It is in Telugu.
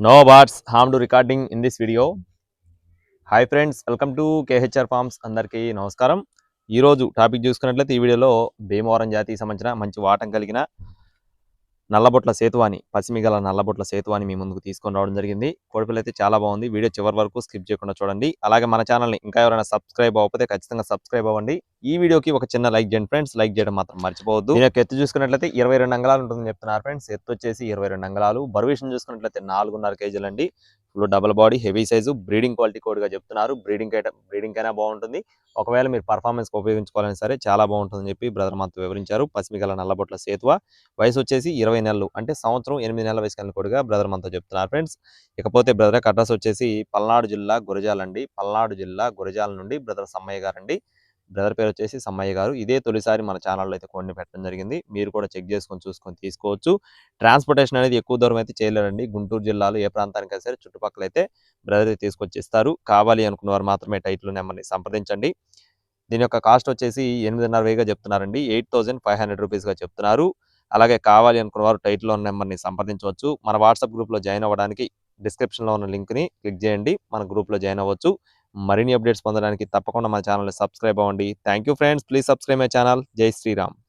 No bats harm to recording in this video hi friends welcome to KHR farms అందరికీ నమస్కారం. ఈరోజు టాపిక్ చూసుకున్నట్లయితే ఈ వీడియోలో భీమవరం జాతికి సంబంధించిన మంచి వాటం కలిగిన నల్లబొట్ల సేతువాని పసిమిగల నల్లబొట్ల సేతువాని మీ ముందుకు తీసుకొని రావడం జరిగింది. కోడిపిల్ల అయితే చాలా బాగుంది. వీడియో చివరి వరకు స్కిప్ చేయకుండా చూడండి. అలాగే మన ఛానల్ని ఇంకా ఎవరైనా సబ్స్క్రైబ్ అవ్వకపోతే ఖచ్చితంగా సబ్స్క్రైబ్ అవ్వండి. ఈ వీడియోకి ఒక చిన్న లైక్ చేయండి ఫ్రెండ్స్. లైక్ చేయడం మాత్రం మర్చిపోవద్దు. నేను ఎత్తు చూసుకున్నట్లయితే ఇరవై రెండు అంగళాలు ఉంటుందని చెప్తున్నారు ఫ్రెండ్స్. ఎత్తు వచ్చేసి ఇరవై రెండు అంగళాలు. బరువు చూసుకున్నట్లయితే నాలుగున్నర కేజీలు అండి full double body heavy size breeding quality కోడ్గా చెప్తున్నారు. బ్రీడింగ్ ఐటమ్ బ్రీడింగ్ అయినా బాగుంటుంది. ఒకవేళ మీరు పర్ఫార్మెన్స్ ఉపయోగించుకోవాలని సరే చాలా బాగుంటుందని చెప్పి బ్రదర్ మనతో వివరించారు. పసిమిగల నల్లబొట్ల సేతువ. వయసు వచ్చేసి ఇరవై నెలలు అంటే సంవత్సరం ఎనిమిది నెలల వయసు కలిగిన కోడిగా బ్రదర్ మనతో చెప్తున్నారు ఫ్రెండ్స్ ఇకపోతే బ్రదర్ అడ్రస్ వచ్చేసి పల్నాడు జిల్లా గురజాల అండి పల్నాడు జిల్లా గురజాల నుండి బ్రదర్ సమ్మయ్య గారు అండి బ్రదర్ పేరు వచ్చేసి సమ్మయ్య గారు. ఇదే తొలిసారి మన ఛానల్లో అయితే కొన్ని పెట్టడం జరిగింది. మీరు కూడా చెక్ చేసుకొని చూసుకొని తీసుకోవచ్చు. ట్రాన్స్పోర్టేషన్ అనేది ఎక్కువ దూరం అయితే చేయలేరండి. గుంటూరు జిల్లాలో ఏ ప్రాంతానికి సరే చుట్టుపక్కల అయితే బ్రదర్ తీసుకొచ్చి ఇస్తారు కావాలి అనుకున్న వారు మాత్రమే టైటిల్ నెంబర్ని సంప్రదించండి. దీని యొక్క కాస్ట్ వచ్చేసి ఎనిమిదిన్నర వేగా చెప్తున్నారండి. ఎయిట్ థౌసండ్ ఫైవ్ హండ్రెడ్ రూపీస్గా చెప్తున్నారు. అలాగే కావాలి అనుకున్న వారు టైటిల్లో ఉన్న నెంబర్ని సంప్రదించవచ్చు. మన వాట్సాప్ గ్రూప్లో జాయిన్ అవ్వడానికి డిస్క్రిప్షన్లో ఉన్న లింక్ని క్లిక్ చేయండి. మన గ్రూప్లో జాయిన్ అవ్వచ్చు. మరిన్ని అప్డేట్స్ పొందడానికి తప్పకుండా మా ఛానల్ని సబ్స్క్రైబ్ అవ్వండి. Thank you friends. Please subscribe my channel. జై శ్రీరామ్.